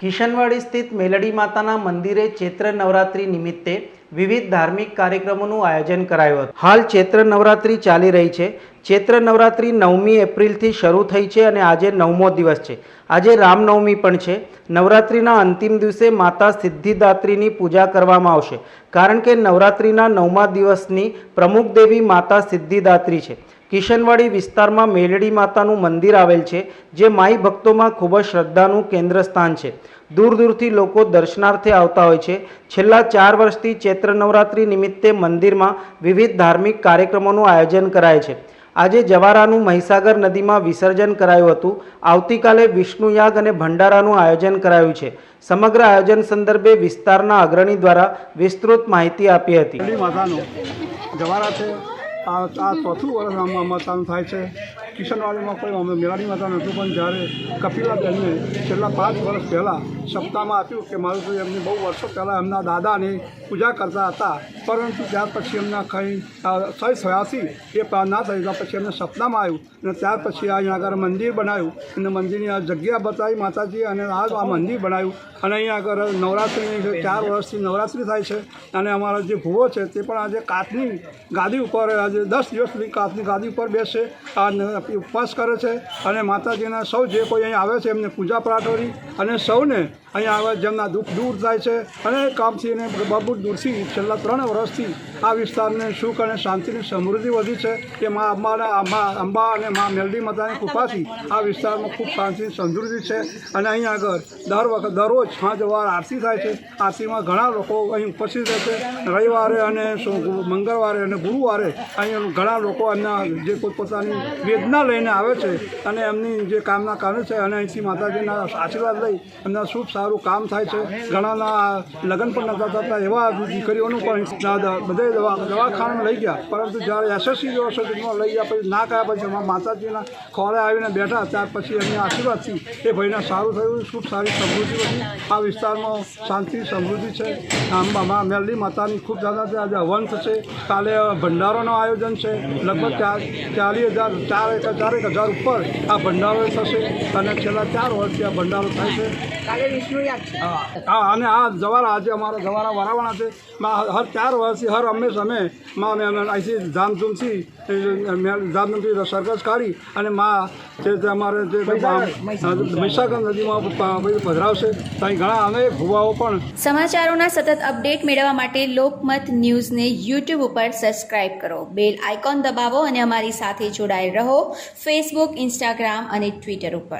કિશનવાડી સ્થિત મેલડી માતાના મંદિરે ચૈત્ર નવરાત્રિ નિમિત્તે વિવિધ ધાર્મિક કાર્યક્રમોનું આયોજન કરાયું હતું. હાલ ચૈત્ર નવરાત્રિ ચાલી રહી છે. ચૈત્ર નવરાત્રિ નવમી એપ્રિલથી શરૂ થઈ છે અને આજે નવમો દિવસ છે. આજે રામનવમી પણ છે. નવરાત્રિના અંતિમ દિવસે માતા સિદ્ધિદાત્રીની પૂજા કરવામાં આવશે. કારણ કે નવરાત્રિના નવમા દિવસની પ્રમુખ દેવી માતા સિદ્ધિદાત્રી છે. કિશનવાડી વિસ્તારમાં મેલડી માતાનું મંદિર આવેલ છે, જે માઈ ભક્તોમાં ખૂબ જ શ્રદ્ધાનું કેન્દ્ર સ્થાન છે. દૂર દૂરથી લોકો દર્શનાર્થે આવતા હોય છે. છેલ્લા ચાર વર્ષથી ચૈત્ર નવરાત્રિ નિમિત્તે મંદિરમાં વિવિધ ધાર્મિક કાર્યક્રમોનું આયોજન કરાય છે. આજે જવારાનું મહીસાગર નદીમાં વિસર્જન કરાયું હતું. આવતીકાલે વિષ્ણુયાગ અને ભંડારાનું આયોજન કરાયું છે. સમગ્ર આયોજન સંદર્ભે વિસ્તારના અગ્રણી દ્વારા વિસ્તૃત માહિતી આપી હતી. જવારા છે. આ આ ચોથું વર્ષ આમાં માતાનું થાય છે. કિશનવાડીમાં કોઈ અમે મેળાની માતા નહોતું પણ જ્યારે કપિલાબેનને છેલ્લા પાંચ વર્ષ પહેલાં સપ્તાહમાં આપ્યું કે મારું તો એમની બહુ વર્ષો પહેલાં એમના દાદાની પૂજા કરતા હતા. પરંતુ ત્યાર પછી એમના કંઈ સહી છયાસી એ ના થઈ ગયા પછી એમને સપનામાં આવ્યું. અને ત્યાર પછી અહીંયા આગળ મંદિર બનાવ્યું. અને મંદિરની આ જગ્યા બતાવી માતાજી અને આ આ મંદિર બનાવ્યું. અને અહીંયા આગળ નવરાત્રિની ચાર વર્ષથી નવરાત્રિ થાય છે અને અમારા જે ભૂવો છે તે પણ આજે કાચની ગાદી ઉપર, આજે દસ દિવસ સુધી કાચની ગાદી ઉપર બેસે. અને ઉપવાસ કરે છે. અને માતાજીના સૌ જે કોઈ અહીં આવે છે એમને પૂજા પાઠોરી અને સૌને અહીંયા આવે જેમના દુઃખ દૂર થાય છે અને કામથી અને બબુ દૂરથી છેલ્લા ત્રણ વર્ષથી આ વિસ્તારને સુખ અને શાંતિની સમૃદ્ધિ વધી છે કે મા અંબાના અંબા અને મા મેલડી માતાની કૃપાથી આ વિસ્તારમાં ખૂબ શાંતિ સમૃદ્ધિ છે. અને અહીંયા આગળ દર વખત દરરોજ સાંજ વાર આરતી થાય છે. આરતીમાં ઘણા લોકો અહીં ઉપસ્થિત રહે છે. રવિવારે અને મંગળવારે અને ગુરુવારે અહીં ઘણા લોકો એમના જે પોતપોતાની વેદના લઈને આવે છે અને એમની જે કામના કરે છે અને અહીંથી માતાજીના આશીર્વાદ લઈ એમના શુભ સારું કામ થાય છે. ઘણાના લગ્ન પણ નતા થતા, એવા દીકરીઓનું પણ બધે દવા, દવાખાનામાં લઈ ગયા. પરંતુ જ્યારે એસએસસી યુનિવર્સિટીમાં લઈ ગયા, પછી ના કયા પછી એમાં માતાજીના ખોરે આવીને બેઠા. ત્યાર પછી એમની આશીર્વાદથી એ ભાઈને સારું થયું. ખૂબ સારી સમૃદ્ધિ હતી આ વિસ્તારમાં શાંતિ, સમૃદ્ધિ છે. આંબામાં મેલડી માતાની ખૂબ દાદા આજે હવન થશે કાલે ભંડારોનું આયોજન છે. લગભગ ચાર, ચાલીસ હજાર, ચાર એક, ચારેક હજાર ઉપર આ ભંડારો થશે. અને છેલ્લા ચાર વર્ષથી આ ભંડારો થાય છે. હા અને આ જવારા આજે અમારા જવારા વરાવાના છે માં હર ચાર વર્ષથી હર હંમેશ અમે માં અમે અમે અહીંથી ધામધૂમથી ધામધૂમથી સરઘસ કાઢી અને માં જે અમારે જે મહીસાગર નદીમાં પધરાવશે. ત્યાં ઘણા અનેક ભુવાઓ પણ સમાચારોના સતત અપડેટ મેળવવા માટે લોકમત ન્યૂઝને યુટ્યુબ ઉપર સબસ્ક્રાઇબ કરો. બેલ આઇકોન દબાવો અને અમારી સાથે જોડાયેલ રહો. ફેસબુક ઇન્સ્ટાગ્રામ અને ટ્વિટર ઉપર.